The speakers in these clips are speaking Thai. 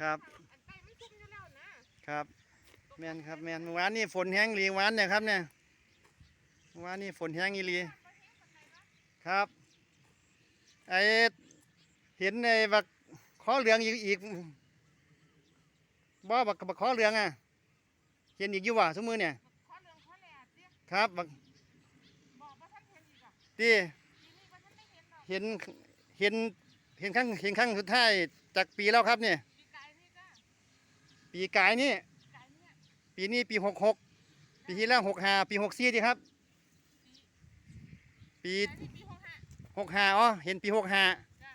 ครับอันใต้มันชุ่มอยู่แล้วนะครับ แม่นครับแม่นเมื่อวานนี่ฝนแห้งอีหลีเมื่อวานเนี่ยครับเนี่ยเมื่อวานนี่ฝนแห้งอีหลีครับไอเห็นในบักข้อเหลืองอีกอีกบ่บักบักข้อเหลืองอะเห็นอีกอยู่ว่ะสมือเนี่ยขอเรื่องขอแหล่เตี้ยครับบักบอกว่าท่านเห็นอีกอะที่ปีนี้ว่าท่านไม่เห็นหรอกเห็นเห็นเห็นครั้งเห็นครั้งสุดท้ายจากปีแล้วครับเนี่ยปีกายนี่จ้า ปีกายนี่ปีกายเนี่ยปีนี้ปีหกหกปีที่แล้วหกห้าปีหกสี่ดีครับ ปีปีกายนี่ปีหกห้าหกห้าอ๋อเห็นปีหกห้าจ้า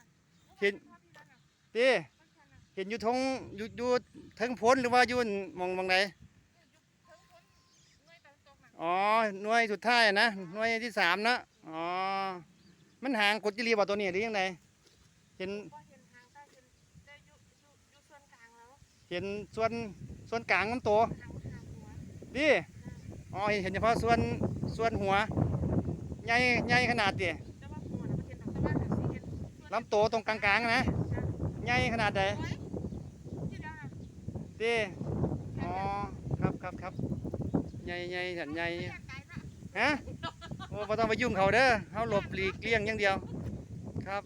เห็นพ่อพี่นั่นน่ะตีต้นชันน่ะเห็นอยู่ทงอยู่อยู่เทิงพ้นหรือว่าอยู่หมองหมองไหนเนี่ยยุคเพิ่งพ้นหน่วยตะวันตกน่ะอ๋อหน่วยสุดท้ายนะหน่วยที่สามนะอ๋อมันห่างกดจิรีบ่ตัวนี้หรือยังไงเห็น เห็นส่วนส่วนกลางมันโตทางทางหัวดิอ๋อเห็นเห็นเฉพาะส่วนส่วนหัวใหญ่ใหญ่ขนาดดิแต่ว่าหัวน่ะมันเห็นดอกแต่ว่าหาสิเห็นส่วนลำโตตรงกลางๆนะจ้าใหญ่ขนาดใดโอ้ยที่เดียวน่ะดิอ๋อครับครับครับใหญ่ใหญ่สันใหญ่แยกไกลละฮะโอ้บ่ต้องไปยุ่งเขาเด้อเขาหลบหลีกเลี่ยงอย่างเดียวครับ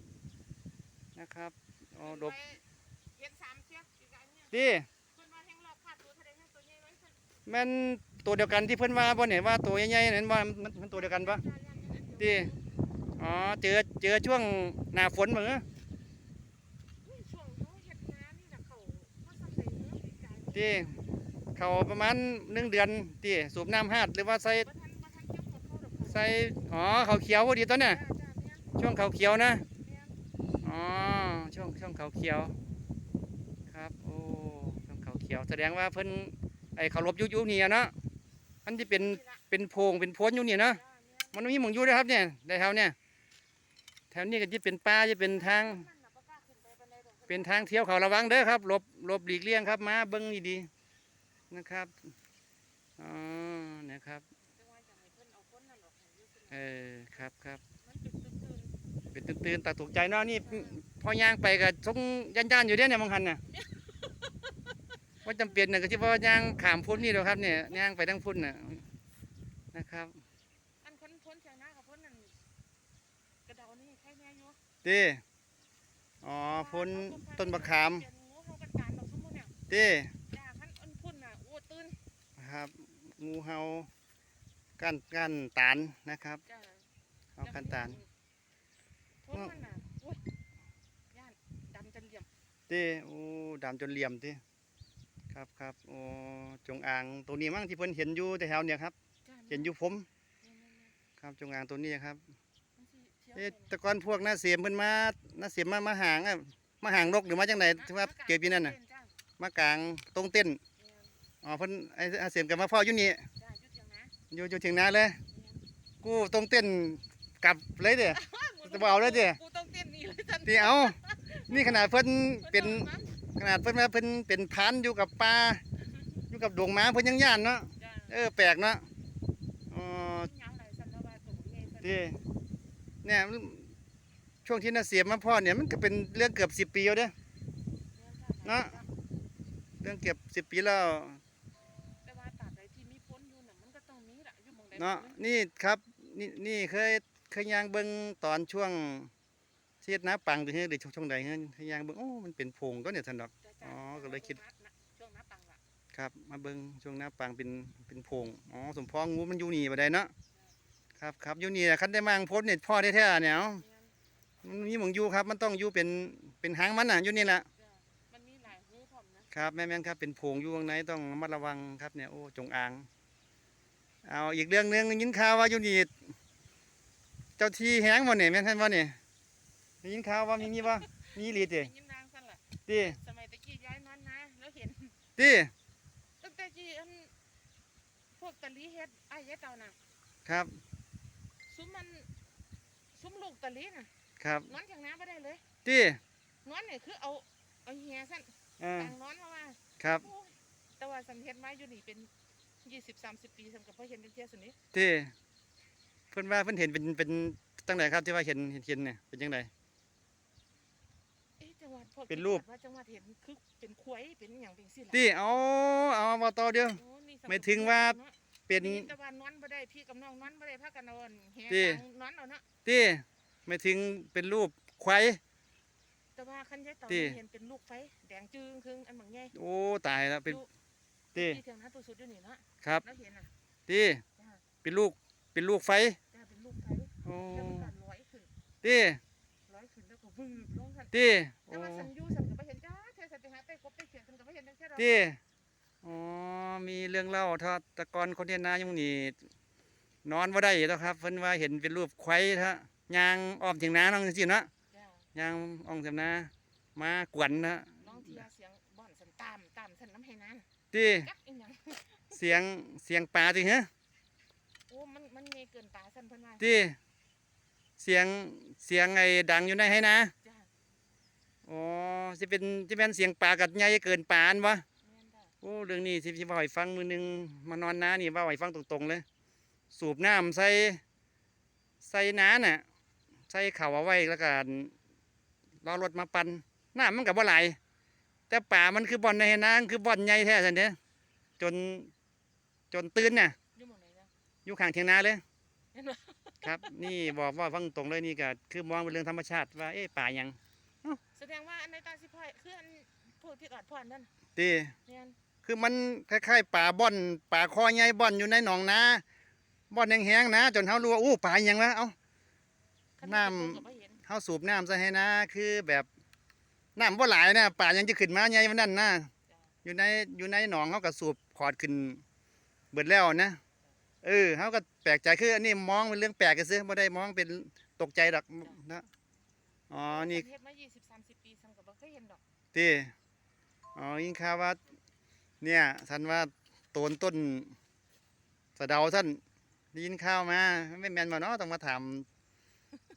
นะครับอ๋อหลบ ตัวทะเลแม่นตัวเดียวกันที่เพิ่นว่าบ่เนี่ยว่าตัวใหญ่ๆนั่นว่ามันมันตัวเดียวกันปะดิอ๋อเจอเจอช่วงหน้าฝนเหมือนอุ้ยช่วงเขาเฮ็ดนานี่น่ะเขาประมาณหนึ่งเดือนดิสูบน้ำหาดหรือว่าใส่ใส่อ๋อเขาเขียวพอดีตอนเนี่ยจ้ช่วงเขาเขียวนะอ๋อช่วงช่วงเขาเขียว ครับ โอ้ช่วงเขาเขียว แสดงว่าเพิ่นไอเขาลบยู่ยู่นี่อะเนะมันจะเป็นเป็นโพงเป็นโพ้นอยู่นี่เนะม่นมันมีหมองอยู่นะครับเนี่ยในแถวเนี่ยแถวนี้ก็จะเป็นป่าจะเป็นทาง เป็นทางเที่ยวเขาระวังเด้อครับหลบหลบหลีกเลี่ยงครับมาเบิ้งดีๆนะครับอ๋อนะครับเออครับครับเป็นตื่นเป็นตื่นๆตาตกใจเนาะนี่ พอย่างไปกับทรงย่านๆอยู่เด้เนี่ยมองหันน่ะว่าจำเป็นน่ะก็ที่ว่าย่างขามพ้นนี่เด้อครับเนี่ยย่างไปทั้งพุ่นน่ะนะครับๆอันคนพ้นชนะกับพ้นนั่นกระเดานี่ใครแน่อยู่เต้อ๋อพ้นต้นมะขามเป็นงูเฮากันการดอกสมมุติเนี่ยเต้จ้าคันอันพุ่นน่ะโอ้ตื่นครับงูเห่าก้านก้านตาลนะครับจ้าเอาก้านตาลพ้นมันน่ะโอ้ยย่านดำจน เหลี่ยมเต้โอ้ดำจนเหลี่ยมเต้ครับครับโอ้จงอางตัวนี้มั้งที่เพิ่นเห็นอยู่แถวๆเนี่ยครับจ้าเห็นอยู่ผมแม่นครับจงอางตัวนี้ครับๆๆมันสิเที่ยวเอ๊ะไปแตะกอนพวกหน้าเสียมเพิ่นมาหน้าเสียมมามาหางอะมาหางนกหรือมาจังไดที่ว่าเก็บอยู่นั่นน่ะจ้ามากลางตรงเต้นแม่นอ๋อเพิ่นไอ้ไอ้เสียมกับมาเฝ้าอยู่นี่จ้าอยู่เถียงนะอยู่อยู่เถียงนาเลยแม่นกูตรงเต้นกลับเลยเด้จะบ่เอาเลยเด้กูต้องเต้นหนี่เลยจันที่เอา นี่ขนาดเพิ่นเป็นขนาดเพิ่นว่าเพิ่นเป็นพรานอยู่กับป่าอยู่กับดงม้าเพิ่นยังย่านเนาะจ้าเออแปลกเนาะอ๋อเหงาหลายสันแล้วว่าตัวผมเองสันที่เนี่ยมันช่วงที่น่าเสียมมาพ่อเนี่ยมันก็เป็นเรื่องเกือบสิบปีแล้วเด้อเนาะเรื่องเกือบสิบปีแล้วแต่ว่าตราบใดที่มีพ้นอยู่น่ะมันก็ต้องมีล่ะอยู่หมองใดเนาะหม้องหงนี่ครับนี่นี่เคยเคยย่างเบิ่งตอนช่วง เทียดน้าปังหรือเฮ้ยหรือช่วงช่วงใดเฮ้ยเคยย่างเบิ่งโอ้มันเป็นโพรงตัวเนี่ยท่านดอกจ้ะจ้ะอ๋อก็เลยคิดช่วงหน้าปังล่ะครับ มาเบิ่งช่วงหน้าปังเป็นเป็นโพรงอ๋อสมพองงูมันอยู่นี่บ่ได้เนาะครับครับอยู่นี่แหละคันได้มางพ้นเนี่ยพ่อแท้ๆเนี่ยเอาแม่นมันมีหมองอยู่ครับ มันต้องอยู่เป็นเป็นหางมันน่ะอยู่นี่แหละจ้ะมันมีหลายหูพร้อมนะครับแม่นๆครับเป็นโพรงอยู่ข้างในต้องระมัดระวังครับเนี่ยโอ้จงอางเอาอีกเรื่องหนึงได้ยินข่าวว่าอยู่นี่เจ้าที่แห้งบ่เนี่ยแม่นท่านบ่เนี่ย ได้ยินข่าวว่ามีมีบ่มีอีหลีติได้ยินนางสั่นล่ะติสมัยตะกี้ย้ายนอนนะแล้วเห็นติตั้งแต่ที่อันพวกตะลีเฮ็ดอ้ายยายเต่าน่ะครับซุ้มมันซุ้มลูกตะลีน่ะครับนอนเถียงน้าบ่ได้เลยตินอนนี่คือเอาเอาเหียสั่นเออกลางนอนมาว่าครับ โอ้ยแต่ว่าสำเฮ็ดมาอยู่นี่เป็นยี่สิบสามสิบปีสำกับพ่อเห็นเป็นเที่ยสุนี้ติเพิ่นว่าเพิ่นเห็นเป็นเป็นจังไดครับที่ว่าเห็นเห็นเห็นเนี่ยเป็นจังไดเอ๊ะจังห วหวัดพวกเป็นรูป ว่าจังหวัดเห็นคือเป็นควายเป็นอหย่างเป็นสิล่ะที่เอาเอาบ่ต่อเดียว โอ้นี่สำหมายถึงว่า เนาะเป็นนี่ตะวันนอนบ่ได้พี่กับน้องนอนบ่ได้พากันนอนแหที่กลางนอนเอาเนาะที่ไม่ถึงเป็นรูปควาย แต่ว่าคันยายเต่าที่ เห็นเป็นลูกไฟแดงจึงครึ่งอันบางใหญ่โอ้ตายแล้วเป็นอยู่ที่ที่เทียงนั้นตัวสุดอยู่นี่เนาะครับแล้วเห็นน่ะที่จ้าเป็นลูกเป็นลูกไฟจ้าเป็นลูกไฟโอ้แล้วมันก็ร้อยขึ้นที่ร้อยขึ้นแล้ วก็วืบลงกันที่แต่โอ้ว่าสันอยูสันก็บ่เห็นจ้าเทสันไปหาไปกบไปเขียนสันก็บ่เห็นจังซี่ดอกที่อ๋อ มีเรื่องเล่าถ้าแตะกอนคนเทียนนายังนี่นอนว่าได้แล้วครับเพิ่นว่าเห็นเป็นรูปควายฮะยางอ้อมเถียงนาน้องจริงๆเนาะจ้ายางอ้อมเถียงนามากวนนะน้องเทียเสียงบ่อนสันตามตามสันน้ำให้นานที่กักอีหยังเสียงเสียงปลาจริงฮะโอ้มันมันมีเกินตาสันเพิ่นว่าที่เสียง เสียงไอ้ดังอยู่ในให้นะจ้าอ๋อสิเป็นสิเป็นเสียงปลากัดใหญ่เกินปานวะแม่นจ้าโอ้เรื่องนี้สิสิบ่อยฟังมือหนึงมานอนน้านี่ว่าให้ฟังตรงๆเลย สูบน้ำใส่ใส่น้าน่ะ ใส่เข่าวเอาไว้แล้วก็รอรถมาปันน้ำมันกับว่าไหลายแต่ป่ามันคือบ่อนในน้ำคือบ่อนใหญ่แท้สันเด้จนจนตื่นน่ะอยู่หม่องไหนนะอยู่ข้างเทียงนาเลยเห็นบ่ ครับ นี่บอกว่าฟังตรงเลยนี่ก็คือมองเป็นเรื่องธรรมชาติว่าเอ๊ะป่าหยังแสดงว่าอันในตาสิพ่อยคืออันพูดที่กอดพ่อนนั่นตีแม่นคือมันคล้ายๆป่าบ่อนป่าคอใหญ่บ่อนอยู่ในหนองนาบ่อนแห้งๆนะ จนเฮารู้ว่าอู้ป่าหยังวะเอ้าคันน้ำมันเป็นตัวก็บ่เห็นเฮาสูบน้ำใส่ให้นะ คือแบบน้ำบ่หลายนะป่ายังจะขึ้นมาใหญ่มันนั่นนะจ้าอยู่ในอยู่ในหนองเฮาก็สูบขอดขึ้นเบิดแล้วนะ เออเฮาก็แปลกใจคืออันนี้มองเป็นเรื่องแปลกกันซิบ่ได้มองเป็นตกใจดอกนะอ๋อนี่เฮ็ดมา20 30ปีซั่นก็บ่เคยเห็นดอกตีอ๋อยิงข่าวว่า เนี่ยท่านว่าโตนต้นสะเดาท่านได้ยินข่าวมาไม่แม่นมาเนาะต้องมาถาม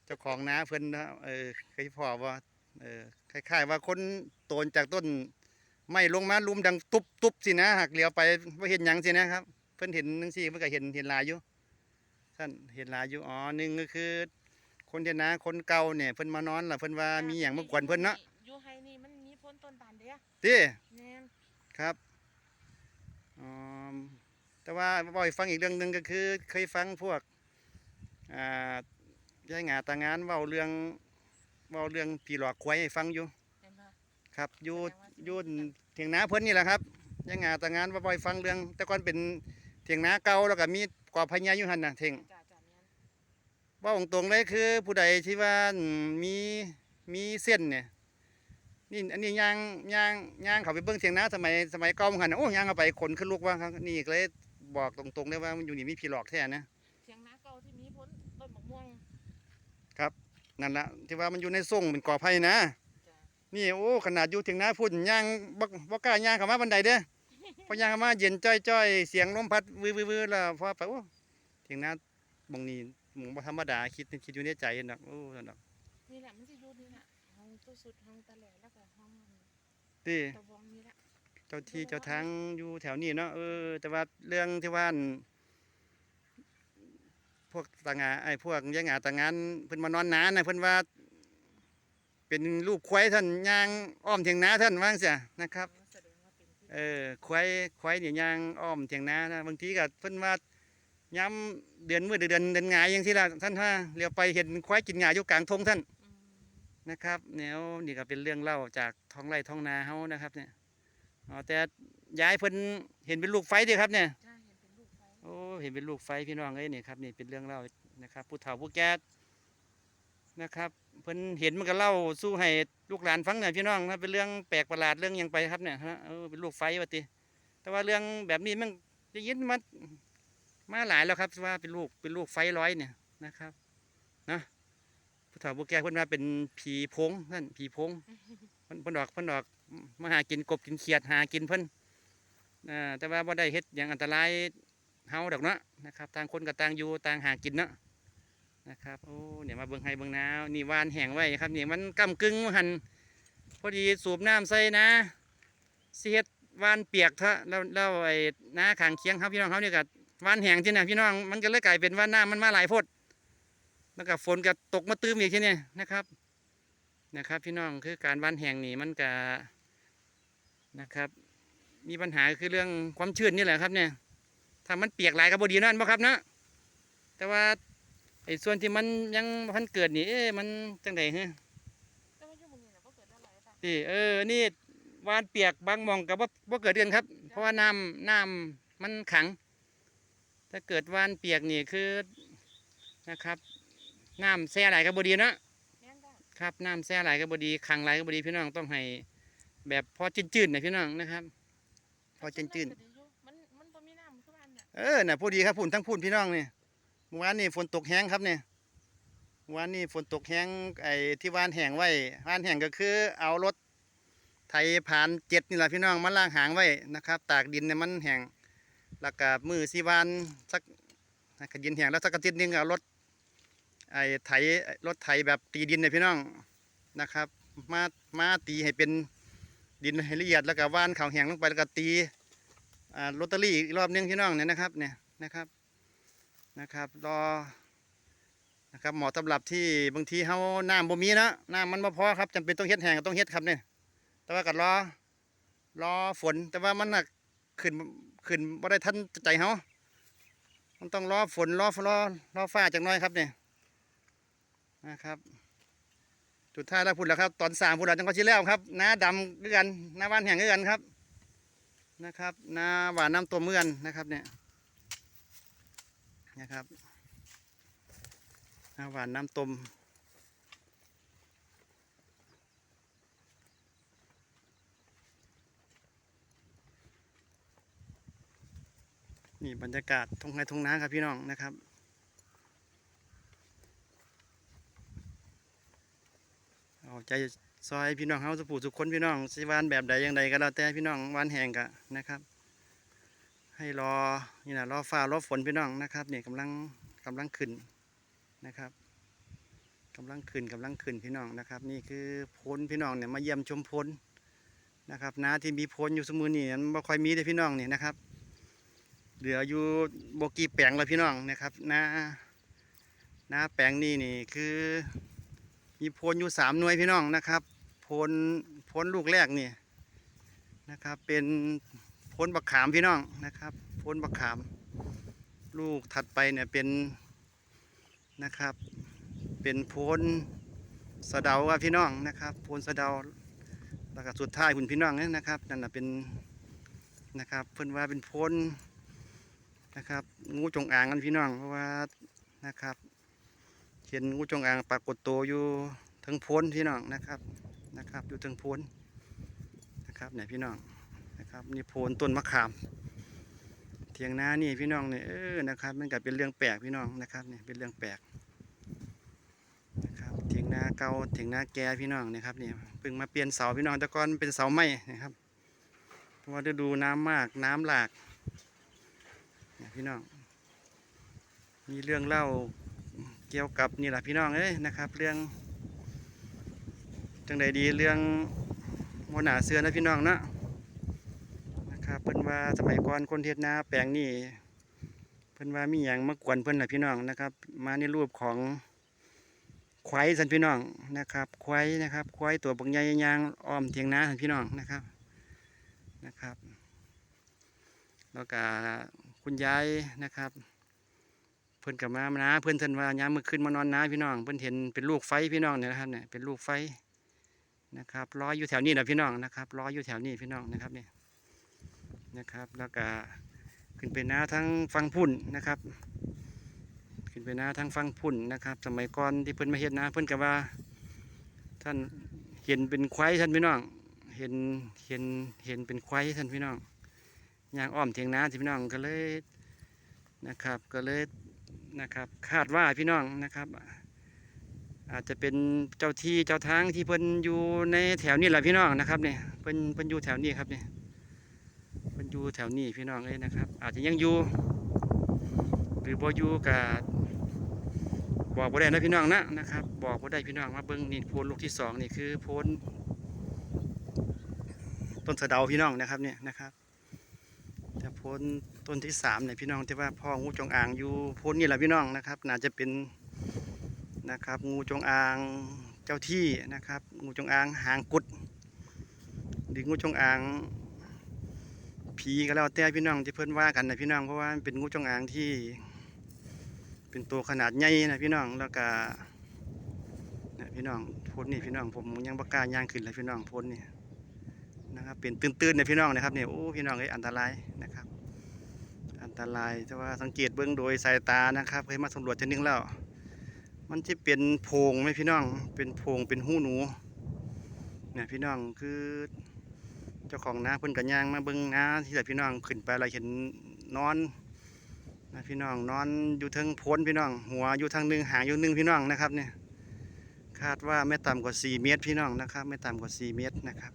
เจ้าของนาเพิ่นนะเออเคยพอว่าเออคล้ายๆ ว่าคนโตนจากต้น ไม่ลงมาลุมดังตุบตุบสินะหักเหลียวไปว่าเห็นหยังสินะครับ เพิ่นเห็นนึงสิเพิ่นก็เห็นเห็นหลายอยู่ท่านเห็นหลายอยู่อ๋อหนึ่งก็คือ คนเดียนาคนเก่าเนี่ยเพิ่นมานอนล่ะเพิ่นว่ามีหยังมากวนเพิ่นเนาะอยู่ไฮนี่มันมีพ้นต้นตาลเด้ติแม่นครับอ๋อแต่ว่าบ่อยฟังอีกเรื่องหนึ่งก็คือ เคยฟังพวกอ่ายายหงาตางานเว้าเรื่องเว้าเรื่องผีหลอกควายให้ฟังอยู่เห็นบ่ครับอยู่แสดงว่าสิอยู่เถียงนาเพิ่นนี่แหละครับยายหงาตางานว่าบ่อยฟังเรื่อง แต่ก่อนเป็นเถียงนาเก่าแล้วก็มีกอพญาอยู่หั่นน่ะเถียงจ้าจ้าแม่นเว่าตรงๆเลยคือ ผู้ใดที่ว่าอืมมีมีเส้นเนี่ยนี่อันนี้ย่างย่างย่างเขาไปเบิ่งเถียงนาสมัยสมัยเก่ามันหันน่ะโอ้ย่างเข้าไปคนขึ้นลุกว่าครับนี่ก็เลยบอกตรงๆเลยว่ามันอยู่นี่มีผีหลอกแท้นะเถียงนาเก่าที่มีพ้นต้นมะม่วงนั่นละที่ว่ามันอยู่ในส่งเป็นกอไผ่นะจ้านี่โอ้ขนาดอยู่เถียงนาพุ่นย่างบ่บ่กล้าย่างเข้ามาบันไดเด้อ พอยางมาเย็นจ้อยๆ เสียงลมพัดวือๆแล้วพอไปโอ้ถียงน้าบงนี้หมองธรรมดาคิดคิดอยู่ในใจนั่นดอกโอ้นั่นอกนี่แหละมันสิอยู่นี่ล่ะห้องตู้สุดห้องตะแหล่แล้วก็ห้องติตะวงนี่ล่ะเจ้าที่เจ้าทางอยู่แถวนี้เนาะเออ แต่ว่าเรื่องที่ว่านพวกต่างงาไอ้พวกยังงาต่างงานเพิ่นมานอนนานะเพิ่นว่า เป็นลูกควายท่านย่างอ้อมเถียงนาท่านว่าจังซี่นะครับ เป็นที่เออควายควายเนี่ยย่างอ้อมเถียงนานะบางทีก็เพิ่นว่าย้ำเดือนมื้อเดือนเดือนหงายจังซี่ล่ะท่านว่าเลี้ยวไปเห็นควายกินหญ้าอยู่กลางทงท่านอืมนะครับแนวนี่ก็เป็นเรื่องเล่าจากท้องไร่ท้องนาเฮานะครับ เนี่ยอ๋อแต่ยายเพิ่นเห็นเป็นลูกไฟเด้อครับเนี่ยจ้าเห็นเป็นลูกไฟโอ้เห็นเป็นลูกไฟพี่น้องเอ้ยนี่ครับนี่เป็นเรื่องเล่านะครับ ผู้เฒ่าผู้แก่ นะครับเพิ่นเห็นมันก็เล่าสู้ให้ลูกหลานฟังหน่อยพี่น้องนะเป็นเรื่องแปลกประหลาดเรื่องยังไปครับเนี่ยฮะเออเป็นลูกไฟว่าติแต่ว่าเรื่องแบบนี้มันได้ยินมามาหลายแล้วครับว่าเป็นลูกเป็นลูกไฟร้อยเนี่ยนะครับนะผู้เฒ่าผู้แก่เพิ่นว่าเป็นผีพงนั่นผีพงเพิ่นเพิ่นดอกเพิ่นดอกมาหากินกบกินเขียดหากินเพิ่นแต่ว่าบ่ได้เฮ็ดหยังอันตรายเฮาดอกเนาะนะครับต่างคนก็ต่างอยู่ต่างหากินเนาะ นะครับโอ้เนี่ยมาเบิ่งให้เบิ่งน้าวนี่วานแห้งไว้ครับนี่มันกำกึ่งหันพอดีสูบน้ำใส่นะเสิเฮ็ดวานเปียกเถอะแล้วแล้วไอ้นาขางเคียงครับพี่น้องเขาเนี่ก็วานแห้งที่น่ะพี่น้องมันก็เลยกลายเป็นว่าน้ำมันมาหลายพดแล้วก็ฝนก็ตกมาตื้มอีกที่นี่นะครับนะครับพี่น้องคือการบ้านแห่งนี่มันก็นะครับมีปัญหาคือเรื่องความชื้นนี่แหละครับเนี่ยถ้ามันเปียกหลายก็บ่ดีนั่นบ่ครับเนาะแต่ว่า ไอ้ส่วนที่มันยังบ่ทันเกิดนี่เอ๊ะมันจังได๋ฮะแต่ว่าอยู่หมึงนี่น่ะบ่เกิดอะไรป่ะนี่เออนี่วานเปียกบางหมองก็บ่บ่เกิดเดือนครับ เพราะว่าน้ำน้ำมันขัง ถ้าเกิดวานเปียกนี่คือนะครับน้ำแช่หลายก็บ่ดีเนาะแม่นจ้ะครับน้ำแช่ไหลก็บดีขังไหลก็บดีพี่น้องต้องให้แบบพอจืดๆนะพี่น้องนะครับ พอจืดก็ดีอยู่มันมันบ่มีน้ำคือบ้านเนี่ยๆเออน่ะพอดีครับพุ่นทั้งพุ่นพี่น้องนี่ เมื่อวานนี่ฝนตกแห้งครับเนี่ยเมื่อวานนี่ฝนตกแห้งไอ้ที่ว่านแห้งไว้ว่านแห้งก็คือเอารถไถผ่านเจ็ดนี่แหละพี่น้องมาล่างหางไว้นะครับ ตากดินเนี่ยมันแห้งแล้วก็มือสีวานสักกดินแห้งแล้วสักอาทิตย์หนึงเอารถไอ้ไถรถไถแบบตีดินเนี่ยพี่น้องนะครับ มามาตีให้เป็นดินให้ละเอียดแล้วก็ว่านเขาวแห้งลงไปแล้วก็ตีอ่าลอตเตอรี่อีกรอบนึงพี่น้องเนี่ยนะครับเนี่ยนะครับ นะครับรอนะครับเหมาะสำหรับที่บางทีเฮาน้ำบ่มีนะน้ำมันบ่พอครับจำเป็นต้องเฮ็ดแห้งก็ต้องเฮ็ดครับเนี่ยแต่ว่าก็รอรอฝนแต่ว่ามันน่ะขึ้นขึ้นบ่ได้ทันใจเฮามันต้องรอฝนรอรอรอฟ้าจักน่อยครับเนี่ยนะครับสุดท้ายแล้วพูดแล้วครับ ตอนสามพูดแล้วจังก็ชิแล้วครับน้าดำกันน้าหวานแห้งกันครับนะครับน้าหวานน้ำตัวเมื่อนนะครับเนี่ย นะครับน้าหวานน้ำต้มนี่บรรยากาศทงไร่ทุ่งน้าครับพี่น้องนะครับ เอาใจซอยพี่น้องเฮาสุผูสุขคนพี่น้องสิวานแบบใดอย่างใดก็แล้วแต่พี่น้องวานแห่งกะนะครับ ให้รอนี่นะรอฟ้ารอฝนพี่น้องนะครับนี่กำลังกำลังขึ้นนะครับกำลังขึ้นกำลังขึ้นพี่น้องนะครับ นี่คือโพนพี่น้องเนี่ยมาเยี่ยมชมโพนนะครับนาที่มีโพนอยู่สมือนี่มันบ่ค่อยมีเลยพี่น้องนี่นะครับเหลืออยู่โบกี้แปลงแล้วพี่น้องนะครับนานาแปลงนี่นี่คือมีโพนอยู่สามหน่วยพี่น้องนะครับโพนโพนลูกแรกนี่นะครับเป็น พ้นบักขามพี่น้องนะครับโพนบักขาม ลูกถัดไปเนี่ยเป็นนะครับ เป็นโพนสะเดาครับพี่น้องนะครับโพนสะเดาแล้วก็สุดท้ายคุณพี่น้องเนี่ยนะครับนั่นน่ะเป็นนะครับเพิ่นว่าเป็นโพนนะครับ งูจงอางกันพี่น้องเพราะว่านะครับ เห็นงูจงอางปรากฏตัวอยู่ทั้งพ้นพี่น้องนะครับนะครับ อยู่ทั้งพ้นนะครับเนี่ยพี่น้อง นะครับนี่โพนต้นมะขามเทียงนานี่พี่น้องเนี่ยเออนะครับ มันก็เป็นเรื่องแปลกพี่น้องนะครับเนี่ยเป็นเรื่องแปลกนะครับเทียงนาเกาเทียงนาแก่พี่น้องนะครับเนี่ยเพิ่งมาเปลี่ยนเสาพี่น้องแต่ก่อนเป็นเสาไม้นะครับ เพราะว่าฤดูน้ำมากน้ำหลากเนี่ยพี่น้องมีเรื่องเล่าเกี่ยวกับนี่แหละพี่น้องเอ้ยนะครับ เรื่องจังใดดีเรื่องโมหนาเสือนะพี่น้องเนาะนะ ครับเพิ่นว่าสมัยก่อนคนเทศนาแปลงนี่เพิ่นว่ามีอย่างมากวนเพิ่นแหละพี่น้องนะครับ มาในรูปของควายสันพี่น้องนะครับควายนะครับควายตัวบางใหญ่ยางอ้อมเทียงนาสันพี่น้องนะครับนะครับ แล้วก็คุณยายนะครับ เพิ่นกับมานะเพิ่นเพิ่นว่ายามมื้อขึ้นมานอนนะพี่น้อง เพิ่นเห็นเป็นลูกไฟพี่น้องเนี่ยนะครับเนี่ยเป็นลูกไฟนะครับลอยอยู่แถวนี้นะพี่น้องนะครับลอยอยู่แถวนี้พี่น้องนะครับเนี่ย นะครับ แล้วก็ขึ้นไปหน้าทั้งฟังพุ่นนะครับ ขึ้นไปหน้าทั้งฟังพุ่นนะครับ สมัยก่อนที่เพิ่นมาเฮ็ดนะเพิ่นกับว่า ท่านเห็นเป็นควายท่านพี่น้อง เห็นเห็นเห็นเป็นควายท่านพี่น้องย่างอ้อมเถียงนาที่พี่น้องก็เลยนะครับ ก็เลยนะครับ คาดว่าพี่น้องนะครับอาจจะเป็นเจ้าที่เจ้าทางที่เพิ่นอยู่ในแถวนี้แหละพี่น้องนะครับเนี่ยเพิ่นเพิ่นอยู่แถวนี้ครับเนี่ย อยู่แถวนี้พี่น้องเลยนะครับ อาจจะยังอยู่หรือบ่อยู่กับบอกบ่ได้นะพี่น้องนะนะครับ บอกบ่ได้พี่น้องมาเบิ่งนี่โพนลูกที่สองนี่คือโพนต้นสะเดาพี่น้องนะครับเนี่ยนะครับแต่โพ้นต้นที่สามเนี่ยพี่น้องที่ว่าพ่องูจงอางอยู่โพ้นนี่แหละพี่น้องนะครับ น่าจะเป็นนะครับงูจงอางเจ้าที่นะครับ งูจงอางหางกุดหรืองูจงอาง ผีก็แล้วแต่พี่น้องที่เพิ่นว่ากันนะพี่น้องเพราะว่ามันเป็นงูจงอางที่ เป็นตัวขนาดใหญ่นะพี่น้องแล้วก็นะพี่น้องพ้นนี่พี่น้องผมยังประกล้าย่างขึ้นเลยพี่น้องพ้นนี่นะครับเป็นตื้นๆนี่ยพี่น้องนะครับเนี่ยโอ้พี่น้องเอ้ยอันตรายนะครับ อันตรายแต่ว่าสังเกตเบื้องโดยสายตานะครับเคยมาสำรวจจะนึงแล้วมันจะเป็นโพงไหมพี่น้องเป็นโพงเป็นหูหนูเนี่ยพี่น้องคือ เจ้าของนาเพิ่นกันยางมาเบิ่งนาที่แต่พี่น้องขึ้นไปเราเห็นนอนนะพี่น้องนอนอยู่เทิงโพ้นพี่น้อง หัวอยู่ทางหนึ่งหางอยู่หนึ่งพี่น้องนะครับเนี่ยคาดว่าไม่ต่ำกว่า 4 เมตรพี่น้องนะครับ ไม่ต่ำกว่า 4 เมตรนะครับ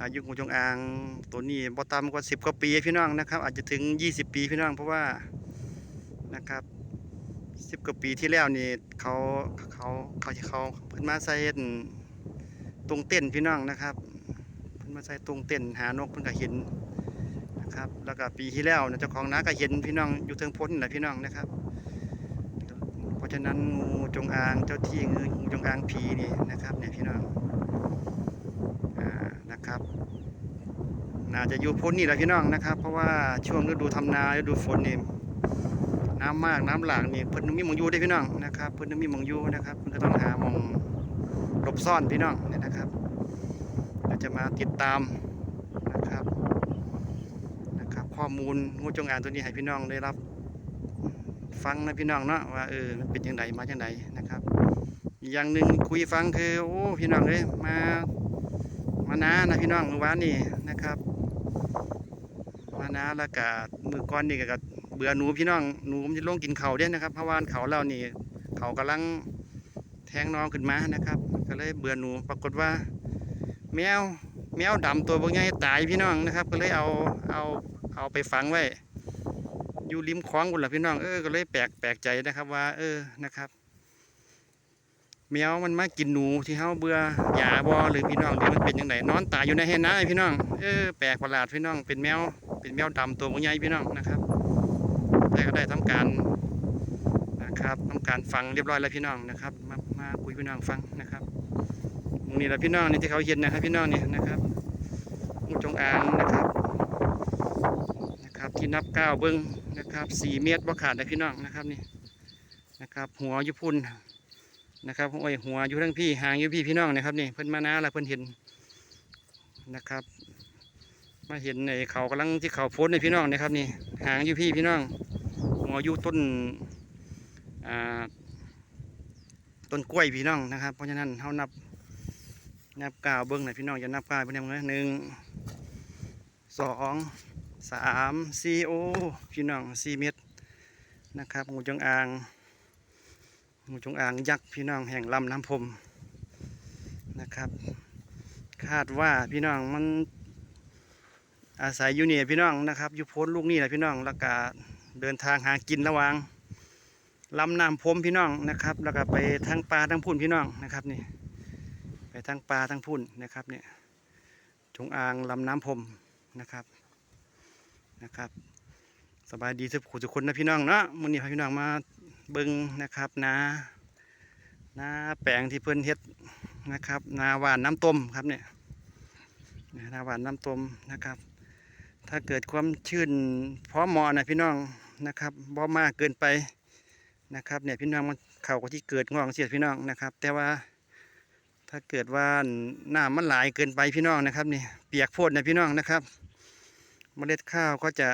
อายุงูจงอางตัวนี้บ่ต่ำกว่า 10 กว่าปีพี่น้องนะครับ อาจจะถึง 20 ปีพี่น้องเพราะว่านะครับสิบกว่าปีที่แล้วนี่เขาเขาเขาเขาเพิ่นมาใส่ตรงเต้นพี่น้องนะครับ มาใส่ตรงเต้นหานกเพิ่นก็เห็นนะครับ แล้วก็ปีที่แล้วนะเจ้าของนาก็เห็นพี่น้องอยู่เทิงพ้นนะพี่น้องนะครับ เพราะฉะนั้นงูจงอางเจ้าที่งูจงอางผีนี่นะครับเนี่ยพี่น้องอ่านะครับน่าจะอยู่พ้นนี่แหละพี่น้องนะครับ เพราะว่าช่วงฤดูทำนาฤดูฝนนี่น้ำมากน้ำหลากนี่เพิ่นมีมองยูได้พี่น้องนะครับเพิ่นมีมองยูนะครับเพิ่นก็ต้องหามองหลบซ่อนพี่น้องเนี่ยนะครับ เราจะมาติดตามนะครับนะครับ ข้อมูลงูจงอางตัวนี้ให้พี่น้องได้รับ ฟังนะพี่น้องเนาะว่าเออมันเป็นยังไงมาจังไดนะครับ อย่างหนึ่งคุยฟังคือโอ้พี่น้องเอ้ยมามานานะพี่น้องเมื่อวานนี่นะครับมานาแล้วก็มือก้อนนี่ก็เบื่อหนูพี่น้องหนูมันจะลงกินเขาเด้นะครับเพราะว่าเขาเรานี่เขากำลังแทงน้องขึ้นมานะครับ ก็เลยเบื่อหนูปรากฏว่า แมวแมวดำตัวบางใหญ่ตายพี่น้องนะครับ ก็เลยเอาเอาเอาไปฝังไว้ อยู่ริมคลองบุญละพี่น้องเออก็เลยแปลกแปลกใจนะครับว่า เออนะครับแมวมันมากินหนูที่เฮาเบื่อหยาบอหรือพี่น้องหรือมันเป็นยังไงนอนตายอยู่ในแห่น้พี่น้องเออแปลกประหลาดพี่น้อง เป็นแมวเป็นแมวดำตัวบางใหญ่พี่น้องนะครับได้ก็ได้ทำการนะครับทำการฟังเรียบร้อยแล้วพี่น้องนะครับ มามาคุยพี่น้องฟังนะครับ นี้แหละพี่น้องนี่ที่เขาเห็นนะครับพี่น้องนี่นะครับงูจงอางนะครับนะครับ ที่นับก้าวเบิ้งนะครับสี่เมตรบ่ขาดนะพี่น้องนะครับนี่นะครับ หัวยุพุนนะครับโอ้ยหัวอยู่ทั้งพี่หางอยู่พี่พี่น้องนะครับนี่เพิ่นมานาแล้วเพิ่นเห็นนะครับ มาเห็นในเขากำลังที่เขาโพสในพี่น้องนะครับนี่หางอยู่พี่พี่น้อง หัวอยู่ต้นอ่าต้นกล้วยพี่น้องนะครับ เพราะฉะนั้นเขานับ นับกาวเบิ้งหน่อยพี่น้องจะนับกาวเป็นยังไงหนึ่งสองสามสี่โอพี่น้องสี่เมตรนะครับงูจงอางงูจงอางยักษ์พี่น้องแห่งลำน้ำพรมนะครับ คาดว่าพี่น้องมันอาศัยอยู่เนี่พี่น้องนะครับอยู่โพ้นลูกนี่แหละพี่น้องแล้วก็เดินทางหากินระหว่างลำน้ำพรมพี่น้องนะครับ แล้วก็ไปทางปลาทางพุ่นพี่น้องนะครับนี่ ทางปลาทางพุ่นนะครับเนี่ยจงอางลำน้ำพรมนะครับนะครับ สบายดีทุกผู้ทุกคนนะพี่น้องเนาะมื้อนี้พาพี่น้องมาเบิ่งนะครับนานาแปลงที่เพิ่นเฮ็ดนะครับ นาหวานน้ำต้มครับเนี่ยนาหวานน้ำต้มนะครับ ถ้าเกิดความชื้นพร้อมเหมาะนะพี่น้องนะครับบ่มากเกินไปนะครับเนี่ยพี่น้องมันเข่าก็ที่เกิดงอกเสียดพี่น้องนะครับ แต่ว่า ถ้าเกิดว่าน้ำมันหลายเกินไปพี่น้องนะครับนี่เปียกโพดนะพี่น้องนะครับ เมล็ดข้าวก็จะ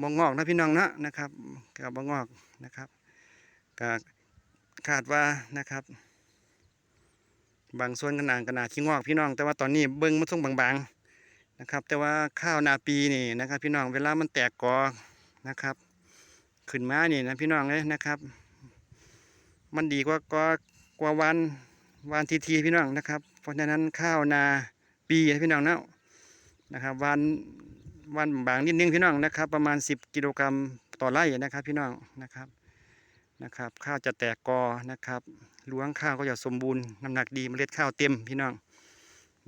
มองงอกนะพี่น้องนะนะครับกับบงงอกนะครับก็คาดว่านะครับ บางส่วนขนาดขนาดขี้งอกพี่น้อง แต่ว่าตอนนี้เบิ้งมันส่งบางๆนะครับ แต่ว่าข้าวนาปีนี่นะครับ พี่น้องเวลามันแตกกอนะครับ ขึ้นมานี่นะพี่น้องเลยนะครับ มันดีกว่ากอกว่าวัน วันทีทีพี่น้องนะครับ เพราะฉะนั้นข้าวนาปีพี่น้องเนาะนะครับวันวันบางนิดนึงพี่น้องนะครับ ประมาณ 10 กิโลกรัมต่อไร่นะครับ พี่น้องนะครับนะครับ ข้าวจะแตกกอนะครับล้วงข้าวก็จะสมบูรณ์น้ำหนักดีเมล็ดข้าวเต็มพี่น้อง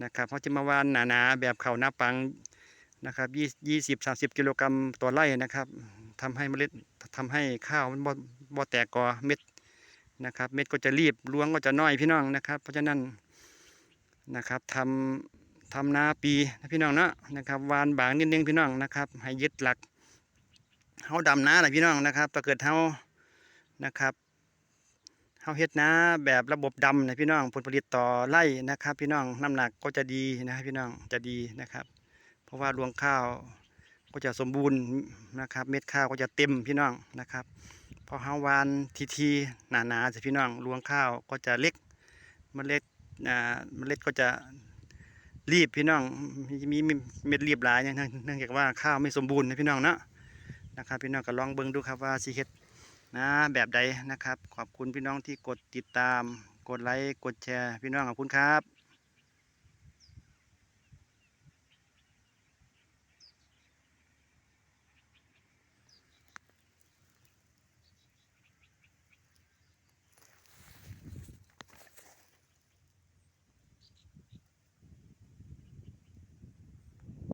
นะครับเขาจะมาวานหนาๆแบบเขาหน้าปังนะครับยี่ยี่สิบสามสิบกิโลกรัมต่อไร่นะครับทำให้เมล็ดทำให้ข้าวมันบ่บ่แตกกอเม็ด นะครับ เม็ดก็จะรีบรวงก็จะน้อยพี่น้องนะครับ เพราะฉะนั้นนะครับทำทำนาปีนะพี่น้องเนาะนะครับวานบางนิดนึงพี่น้องนะครับให้ยึดหลักเฮาดำนาแหละพี่น้องนะครับถ้าเกิดเฮานะครับเฮาเฮ็ดนาแบบระบบดำนะพี่น้องผลผลิตต่อไร่นะครับ พี่น้องน้ำหนักก็จะดีนะครับพี่น้องจะดีนะครับ เพราะว่ารวงข้าวก็จะสมบูรณ์นะครับ เม็ดข้าวก็จะเต็มพี่น้องนะครับ พอเฮาวานทีทีๆหนาๆสิพี่น้องรวงข้าวก็จะเล็กเมล็ดอ่าเมล็ดก็จะรีบพี่น้องมีเม็ดรีบหลายอย่างเนื่องจากว่าข้าวไม่สมบูรณ์นะพี่น้องเนาะนะครับพี่น้องก็ลองเบิ่งดูครับว่าสิเฮ็ดนะแบบใดนะครับ ขอบคุณพี่น้องที่กดติดตาม กดไลค์กดแชร์ พี่น้องขอบคุณครับ